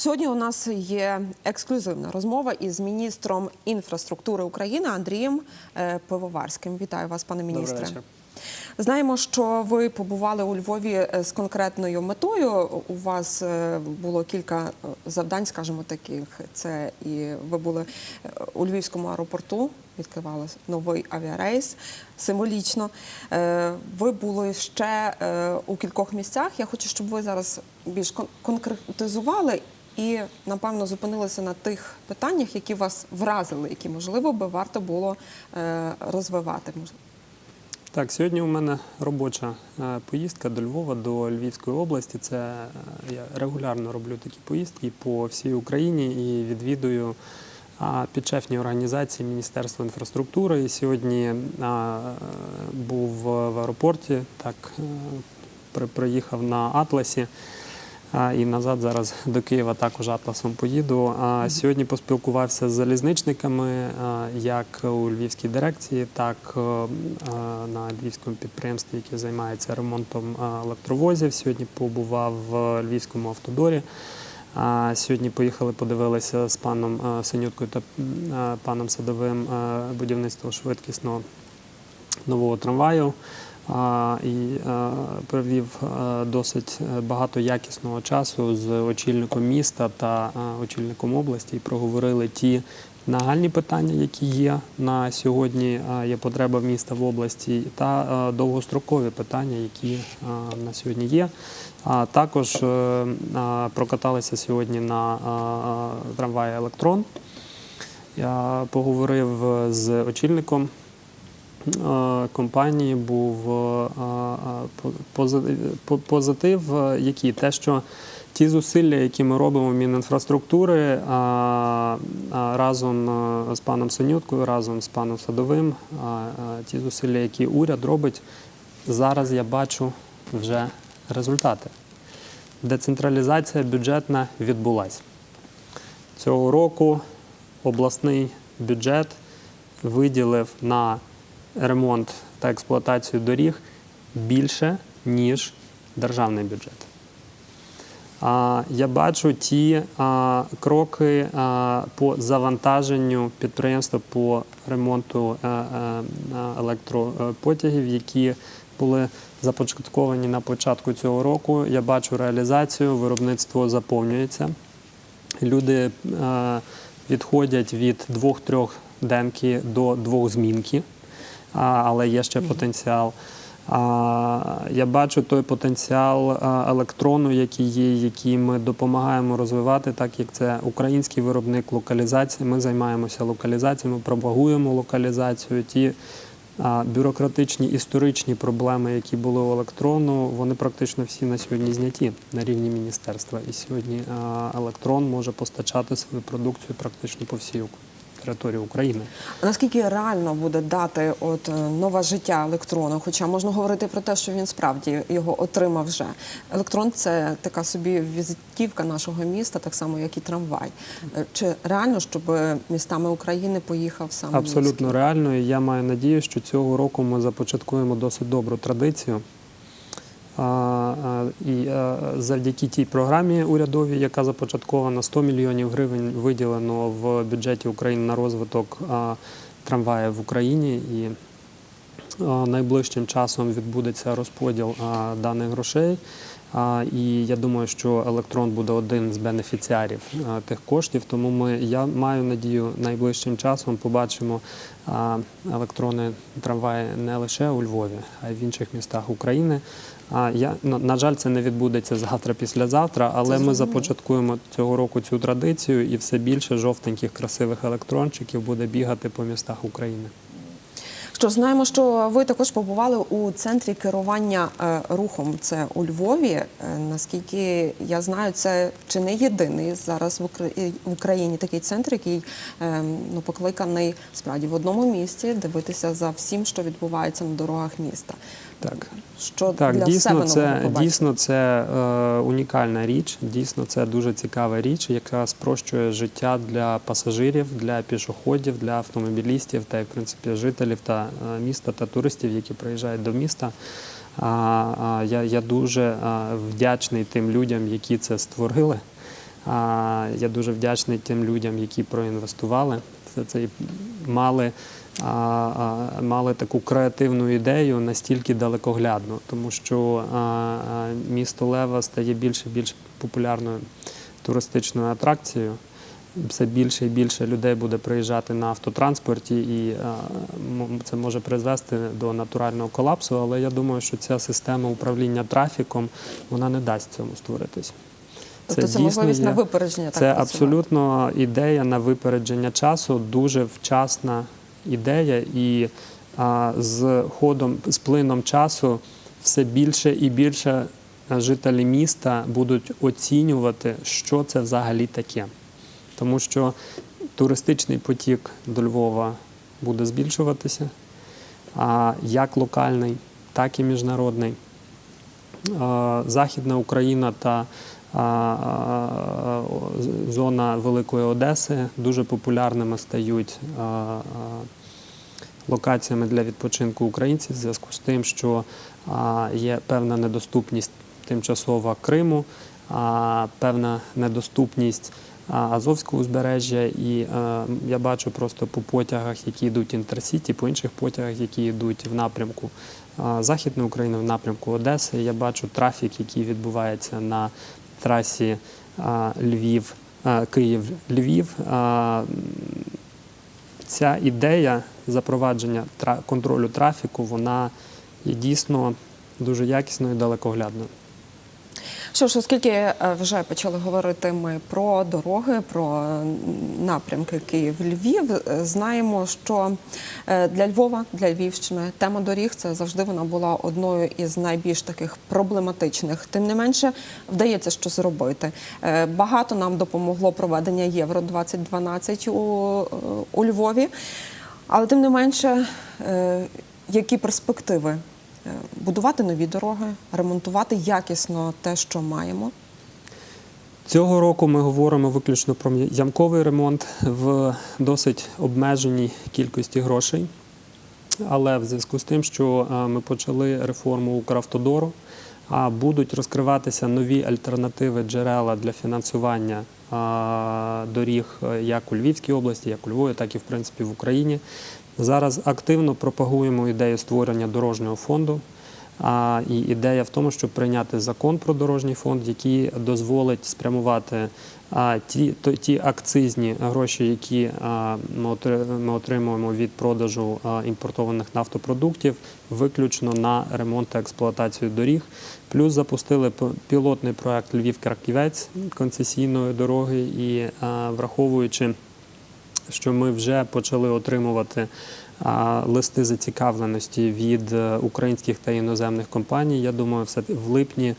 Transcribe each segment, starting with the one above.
Сьогодні у нас є ексклюзивна розмова із міністром інфраструктури України Андрієм е, Пивоварським. Вітаю вас, пане міністре. Добрий вечір. Знаємо, що ви побували у Львові е, з конкретною метою. У вас е, було кілька завдань, скажімо таких. Це і ви були у Львівському аеропорту, відкривали новий авіарейс символічно. Ви були ще у кількох місцях. Я хочу, щоб ви зараз більш конкретизували. І напевно зупинилися на тих питаннях, які вас вразили, які можливо би варто було е, розвивати. Так, сьогодні у мене робоча е, поїздка до Львова, до Львівської області. Це е, я регулярно роблю такі поїздки по всій Україні і відвідую підшефні організації Міністерства інфраструктури. І сьогодні був в аеропорті, так приїхав на Атласі. І назад зараз до Києва також атласом поїду. А сьогодні поспілкувався з залізничниками, як у Львівській дирекції, так е, на львівському підприємстві, яке займається ремонтом електровозів. Сьогодні побував в Львівському автодорі. Сьогодні поїхали, подивилися з паном е, Синюткою та паном Садовим е, будівництво швидкісного нового трамваю. І е, провів е, досить е, багато якісного часу з очільником міста та очільником області і проговорили ті нагальні питання, які є на сьогодні. Є потреба міста в області, та довгострокові питання, які на сьогодні є. А також прокаталися сьогодні на трамваї електрон. Я поговорив з очільником компанії, був по- пози- по- позитив, який те, що ті зусилля, які ми робимо Мінінфраструктури разом з паном Синюткою, разом з паном Садовим, ті зусилля, які уряд робить, зараз я бачу вже результати. Децентралізація бюджетна відбулася. Цього року обласний бюджет виділив на ремонт та експлуатацію доріг більше, ніж державний бюджет. Я бачу ті кроки по завантаженню підприємства по ремонту е, е, електропотягів, які були започатковані на початку цього року. Я бачу реалізацію, виробництво заповнюється. Люди е, відходять від двох-трьох денки до двох змінки, а, але є ще потенціал. Я бачу той потенціал електрону, який є, який ми допомагаємо розвивати, так як це український виробник локалізації. Ми займаємося локалізацією, ми пропагуємо локалізацію. Ті бюрократичні історичні проблеми, які були у електрону, вони практично всі на сьогодні зняті на рівні міністерства. І сьогодні електрон може постачати свою продукцію практично по всій Ук- території України. А Наскільки реально буде дати от е, нове життя електрону? Хоча можна говорити про те, що він справді його отримав вже. Електрон це така собі візитівка нашого міста, так само як і трамвай. Е, Чи реально, щоб містами України поїхав саме Абсолютно Львівський? реально. І я маю надію, що цього року ми започаткуємо досить добру традицію. І завдяки тій програмі урядовій, яка започаткована, 100 мільйонів гривень виділено в бюджеті України на розвиток а, трамваїв в Україні. І найближчим часом відбудеться розподіл даних грошей. І я думаю, що електрон буде один з бенефіціарів тих коштів. Тому ми я маю надію, найближчим часом побачимо електронні трамваї не лише у Львові, а й в інших містах України. Я на, на жаль, це не відбудеться завтра, післязавтра, але ми започаткуємо цього року цю традицію, і все більше жовтеньких красивих електрончиків буде бігати по містах України. Що знаємо, що ви також побували у центрі керування е, рухом. Це у Львові. Е, Наскільки я знаю, це чи не єдиний зараз в Україні такий центр, який е, ну покликаний справді в одному місці дивитися за всім, що відбувається на дорогах міста. Так. Що Так, для дійсно, себе це дійсно це е, унікальна річ. Дійсно, це дуже цікава річ, яка спрощує життя для пасажирів, для пішоходів, для автомобілістів та в принципі жителів та е, міста та туристів, які приїжджають до міста. А, а, я, я дуже а, вдячний тим людям, які це створили. А, Я дуже вдячний тим людям, які проінвестували. Це, це і мали, мали таку креативну ідею настільки далекоглядну, тому що місто Лева стає більше і більш популярною туристичною атракцією. Все більше і більше людей буде приїжджати на автотранспорті, і це може призвести до натурального колапсу. Але я думаю, що ця система управління трафіком вона не дасть цьому створитись. Тобто це, дійсно можливість на випередження. це так абсолютно ідея на випередження часу, дуже вчасна ідея, і а, з ходом, з плином часу все більше і більше жителі міста будуть оцінювати, що це взагалі таке. Тому що туристичний потік до Львова буде збільшуватися, а як локальний, так і міжнародний. Е, Західна Україна та зона Великої Одеси дуже популярними стають локаціями для відпочинку українців в зв'язку з тим, що є певна недоступність тимчасова Криму, певна недоступність Азовського узбережжя. І я бачу просто по потягах, які йдуть інтерсіті, по інших потягах, які йдуть в напрямку Західної України, в напрямку Одеси. Я бачу трафік, який відбувається на трасі Львів, Київ-Львів. Ця ідея запровадження контролю трафіку, вона є дійсно дуже якісною і далекоглядною. Що ж, оскільки е, вже почали говорити ми про дороги, про напрямки Київ-Львів, е, знаємо, що е, для Львова, для Львівщини тема доріг це завжди вона була одною із найбільш таких проблематичних. Тим не менше, вдається щось зробити. Багато нам допомогло проведення Євро 2012 у, у Львові, але тим не менше, які перспективи? Е, Будувати нові дороги, ремонтувати якісно те, що маємо. Цього року ми говоримо виключно про ямковий ремонт в досить обмеженій кількості грошей. Але в зв'язку з тим, що е, ми почали реформу Укравтодору, а будуть розкриватися нові альтернативи джерела для фінансування доріг е, як у Львівській області, як у Львові, так і в принципі в Україні. Зараз активно пропагуємо ідею створення дорожнього фонду. І ідея в тому, щоб прийняти закон про дорожній фонд, який дозволить спрямувати ті, то, ті акцизні гроші, які ми, отримуємо від продажу імпортованих нафтопродуктів, виключно на ремонт та експлуатацію доріг. Плюс запустили пілотний проект Львів-Краківець концесійної дороги і враховуючи що ми вже почали отримувати листи зацікавленості від е, українських та іноземних компаній. Я думаю, все в липні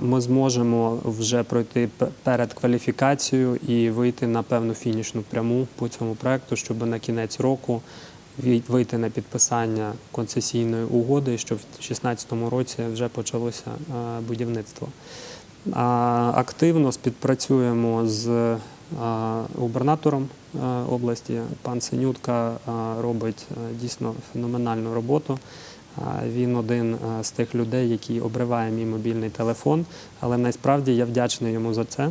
ми зможемо вже пройти перед кваліфікацією і вийти на певну фінішну пряму по цьому проекту, щоб на кінець року вийти на підписання концесійної угоди, щоб в 2016 році вже почалося е, будівництво. Активно співпрацюємо з губернатором області. Пан Синютка робить дійсно феноменальну роботу. Він один з тих людей, який обриває мій мобільний телефон, але насправді я вдячний йому за це,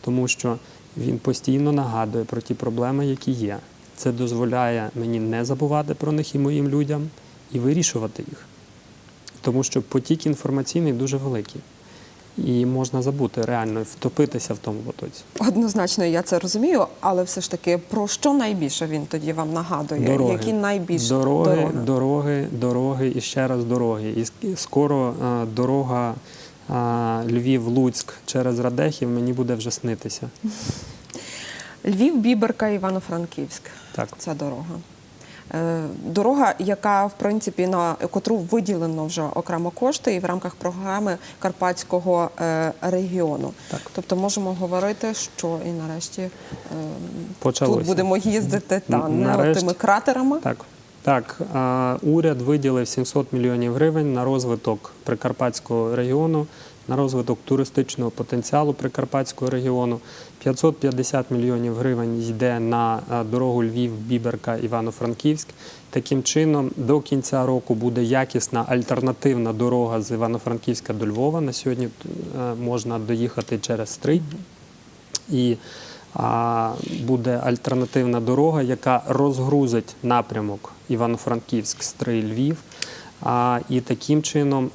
тому що він постійно нагадує про ті проблеми, які є. Це дозволяє мені не забувати про них і моїм людям і вирішувати їх. Тому що потік інформаційний дуже великий. І можна забути реально втопитися в тому потоці. Однозначно, я це розумію, але все ж таки про що найбільше він тоді вам нагадує? Дороги. Які найбільш дороги, дороги? дороги, дороги і ще раз дороги. І скоро е, дорога е, Львів-Луцьк через Радехів мені буде вже снитися. Львів, Біберка, Івано-Франківськ. Так. Ця дорога. Е, Дорога, яка в принципі на котру виділено вже окремо кошти, і в рамках програми Карпатського е, регіону. Так. Тобто можемо говорити, що і нарешті е, Почалося. тут будемо їздити та нарешті. тими кратерами. Так. Так, уряд виділив 700 мільйонів гривень на розвиток Прикарпатського регіону, на розвиток туристичного потенціалу Прикарпатського регіону. 550 мільйонів гривень йде на е, дорогу Львів-Біберка Івано-Франківськ. Таким чином, до кінця року буде якісна альтернативна дорога з Івано-Франківська до Львова. На сьогодні е, можна доїхати через Стрий. І буде альтернативна дорога, яка розгрузить напрямок Івано-Франківськ, Стрий, Львів. І таким чином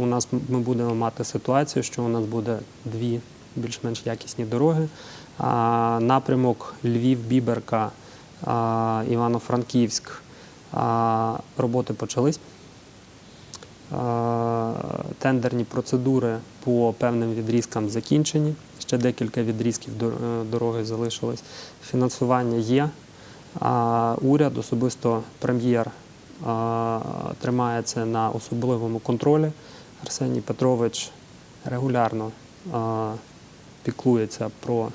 у нас ми будемо мати ситуацію, що у нас буде дві більш-менш якісні дороги. Напрямок Львів-Біберка, Івано-Франківськ. Роботи почались. Тендерні процедури по певним відрізкам закінчені. Ще декілька відрізків е, дороги залишилось. Фінансування є. Уряд, особисто прем'єр, тримає це на особливому контролі. Арсеній Петрович регулярно піклується про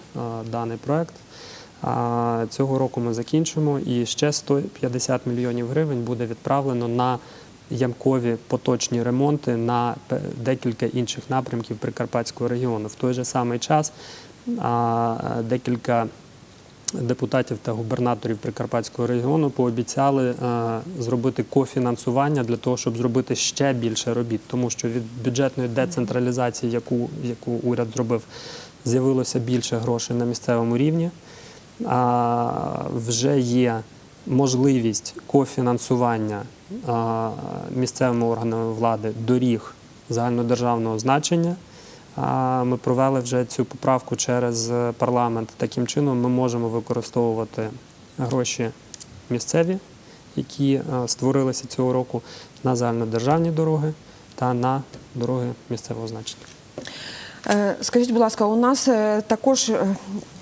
даний проект. Цього року ми закінчимо і ще 150 мільйонів гривень буде відправлено на ямкові поточні ремонти на декілька інших напрямків Прикарпатського регіону. В той же самий час декілька депутатів та губернаторів Прикарпатського регіону пообіцяли е, зробити кофінансування для того, щоб зробити ще більше робіт, тому що від бюджетної децентралізації, яку, уряд зробив, з'явилося більше грошей на місцевому рівні. Вже є можливість кофінансування місцевими органами влади доріг загальнодержавного значення. Ми провели вже цю поправку через парламент. Таким чином ми можемо використовувати гроші місцеві, які е, створилися цього року на загальнодержавні дороги та на дороги місцевого значення. Е, Скажіть, будь ласка, у нас е, також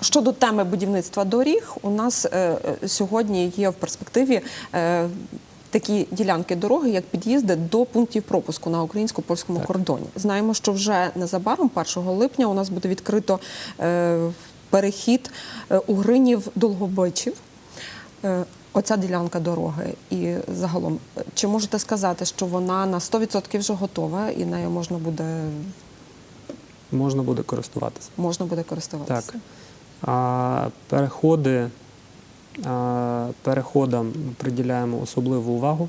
щодо теми будівництва доріг, у нас сьогодні є в перспективі такі ділянки дороги, як під'їзди до пунктів пропуску на українсько-польському Так. кордоні. Знаємо, що вже незабаром, 1 липня, у нас буде відкрито е, перехід е, Угринів Долгобичів. Е, Оця ділянка дороги і загалом, чи можете сказати, що вона на 100% вже готова і нею можна буде Можна буде користуватися. можна буде користуватися. Так. А, переходи, переходам приділяємо особливу увагу.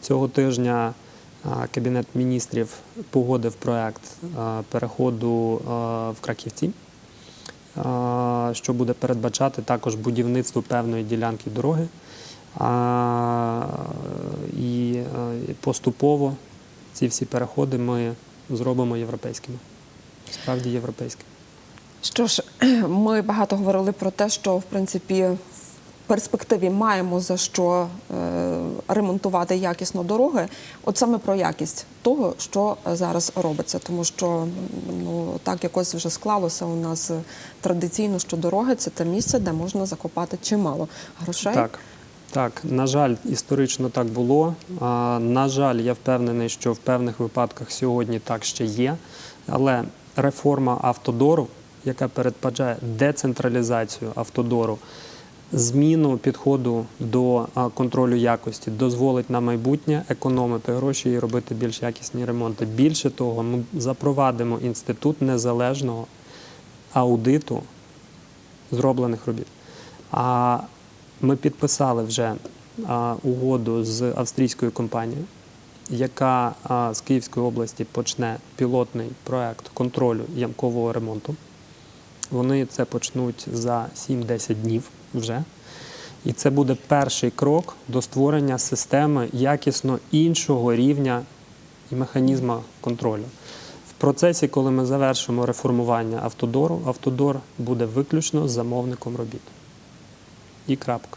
Цього тижня Кабінет міністрів погодив проект переходу в Краківці, що буде передбачати також будівництво певної ділянки дороги. І поступово ці всі переходи ми зробимо європейськими. Справді європейськими. Що ж, ми багато говорили про те, що в принципі в перспективі маємо за що е, ремонтувати якісно дороги. От саме про якість того, що зараз робиться, тому що ну так якось вже склалося у нас е, традиційно, що дороги це те місце, де можна закопати чимало грошей. Так, так, на жаль, історично так було. А, на жаль, я впевнений, що в певних випадках сьогодні так ще є. Але реформа автодору, яка передбачає децентралізацію автодору, зміну підходу до контролю якості, дозволить на майбутнє економити гроші і робити більш якісні ремонти. Більше того, ми запровадимо інститут незалежного аудиту зроблених робіт. А ми підписали вже угоду з австрійською компанією, яка з Київської області почне пілотний проект контролю ямкового ремонту. Вони це почнуть за 7-10 днів вже. І це буде перший крок до створення системи якісно іншого рівня і механізму контролю. В процесі, коли ми завершимо реформування автодору, автодор буде виключно замовником робіт. І крапка.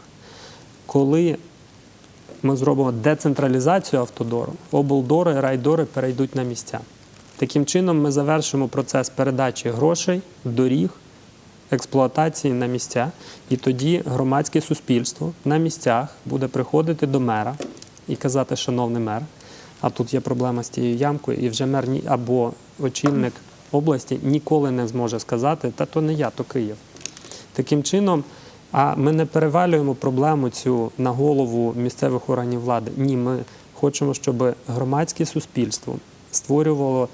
Коли ми зробимо децентралізацію автодору, облдори, райдори перейдуть на місця. Таким чином, ми завершимо процес передачі грошей, доріг, експлуатації на місця, і тоді громадське суспільство на місцях буде приходити до мера і казати, шановний мер, а тут є проблема з тією ямкою, і вже мер або очільник області ніколи не зможе сказати, та то не я, то Київ. Таким чином, а ми не перевалюємо проблему цю на голову місцевих органів влади. Ні, ми хочемо, щоб громадське суспільство створювало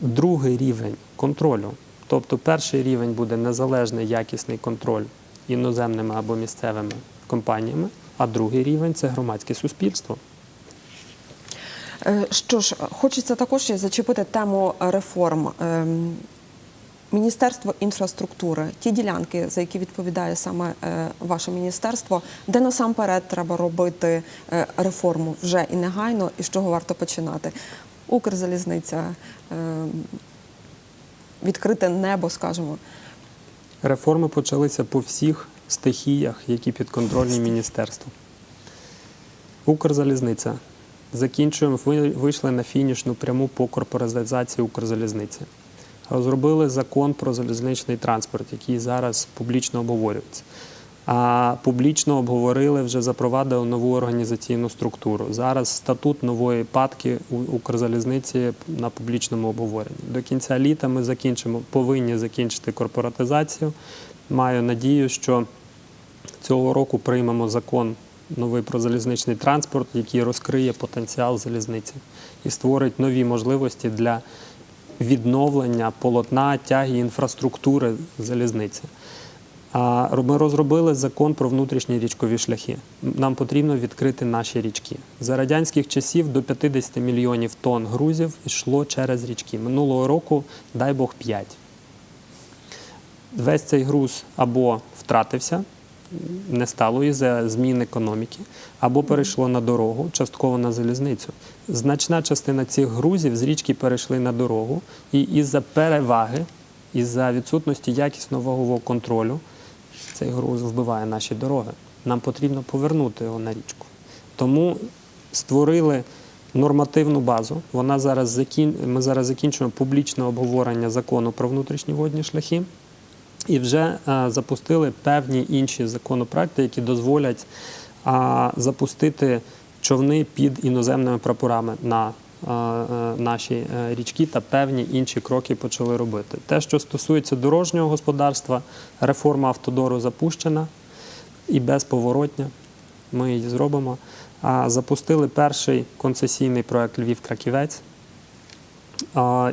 другий рівень контролю. Тобто перший рівень буде незалежний якісний контроль іноземними або місцевими компаніями, а другий рівень це громадське суспільство. Е, Що ж, хочеться також зачепити тему реформ. Ем, Міністерство інфраструктури, ті ділянки, за які відповідає саме е, ваше міністерство, де насамперед треба робити е, реформу вже і негайно, і з чого варто починати? Укрзалізниця, е, відкрите небо, скажімо. Реформи почалися по всіх стихіях, які підконтрольні міністерству. Укрзалізниця. Закінчуємо, ви- вийшли на фінішну пряму по корпоратизації Укрзалізниці. Розробили закон про залізничний транспорт, який зараз публічно обговорюється. А публічно обговорили, вже запровадили нову організаційну структуру. Зараз статут нової падки Укрзалізниці на публічному обговоренні. До кінця літа ми закінчимо, повинні закінчити корпоратизацію. Маю надію, що цього року приймемо закон новий про залізничний транспорт, який розкриє потенціал залізниці і створить нові можливості для відновлення полотна, тяги інфраструктури залізниці. А Ми розробили закон про внутрішні річкові шляхи. Нам потрібно відкрити наші річки. За радянських часів до 50 мільйонів тонн грузів йшло через річки. Минулого року, дай Бог, 5. Весь цей груз або втратився, не стало із-за змін економіки, або перейшло на дорогу, частково на залізницю. Значна частина цих грузів з річки перейшли на дорогу, і із-за переваги, із-за відсутності якісного вагового контролю, цей груз вбиває наші дороги. Нам потрібно повернути його на річку. Тому створили нормативну базу. Вона зараз закін... Ми зараз закінчуємо публічне обговорення закону про внутрішні водні шляхи. І вже е, запустили певні інші законопроекти, які дозволять а, запустити човни під іноземними прапорами на наші е, річки та певні інші кроки почали робити. Те, що стосується дорожнього господарства, реформа автодору запущена і безповоротня. Ми її зробимо. Запустили перший концесійний проект Львів-Краківець.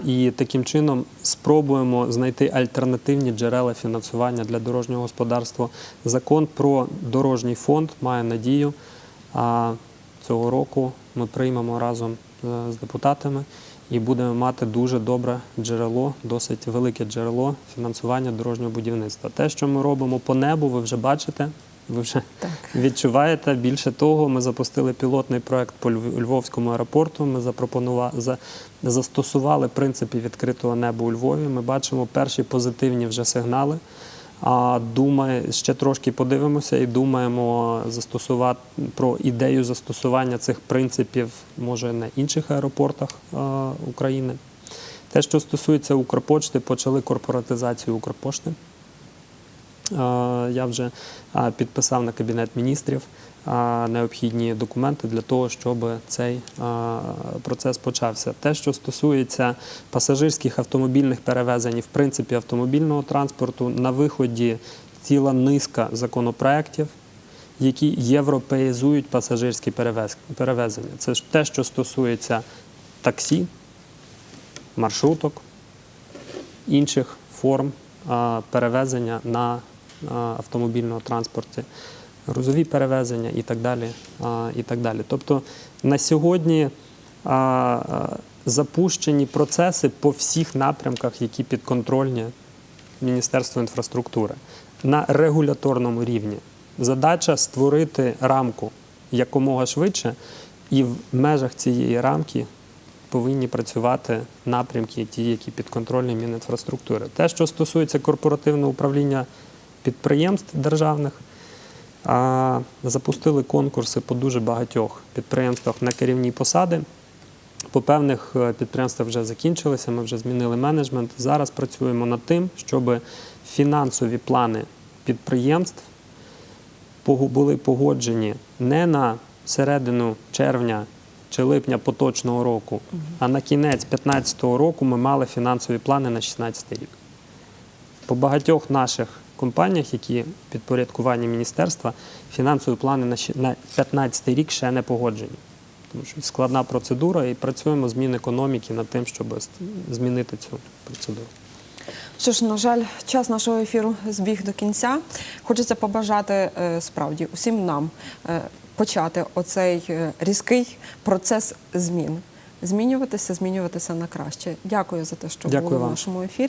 І таким чином спробуємо знайти альтернативні джерела фінансування для дорожнього господарства. Закон про дорожній фонд має надію. Цього року ми приймемо разом е, з депутатами і будемо мати дуже добре джерело, досить велике джерело фінансування дорожнього будівництва. Те, що ми робимо по небу, ви вже бачите. Ви вже Так. відчуваєте. Більше того, ми запустили пілотний проект по Льв- Львовському аеропорту. Ми запропонували за, застосували принципи відкритого неба у Львові. Ми бачимо перші позитивні вже сигнали. А думає, ще трошки подивимося і думаємо застосувати про ідею застосування цих принципів, може на інших аеропортах а, України. Те, що стосується Укрпочти, почали корпоратизацію Укрпошти. А, Я вже е, підписав на Кабінет міністрів е, необхідні документи для того, щоб цей процес почався. Те, що стосується пасажирських автомобільних перевезень, в принципі, автомобільного транспорту, на виході ціла низка законопроєктів, які європеїзують пасажирські перевезення. Це те, що стосується таксі, маршруток, інших форм перевезення на автомобільному транспорті, грузові перевезення і так далі. І так далі. Тобто на сьогодні запущені процеси по всіх напрямках, які підконтрольні Міністерству інфраструктури на регуляторному рівні. Задача створити рамку якомога швидше, і в межах цієї рамки повинні працювати напрямки, ті, які підконтрольні Мінінфраструктури. Те, що стосується корпоративного управління підприємств державних, запустили конкурси по дуже багатьох підприємствах на керівні посади. По певних е, підприємствах вже закінчилися, ми вже змінили менеджмент. Зараз працюємо над тим, щоб фінансові плани підприємств були погоджені не на середину червня чи липня поточного року, а на кінець 2015 року ми мали фінансові плани на 2016 рік. По багатьох наших компаніях, які в підпорядкуванні міністерства, фінансові плани на 2015 рік ще не погоджені. Тому що складна процедура, і працюємо з Мінекономіки над тим, щоб змінити цю процедуру. Що ж, на жаль, час нашого ефіру збіг до кінця. Хочеться побажати е, справді усім нам е, почати оцей е, різкий процес змін. Змінюватися, змінюватися на краще. Дякую за те, що Дякую були в нашому ефірі.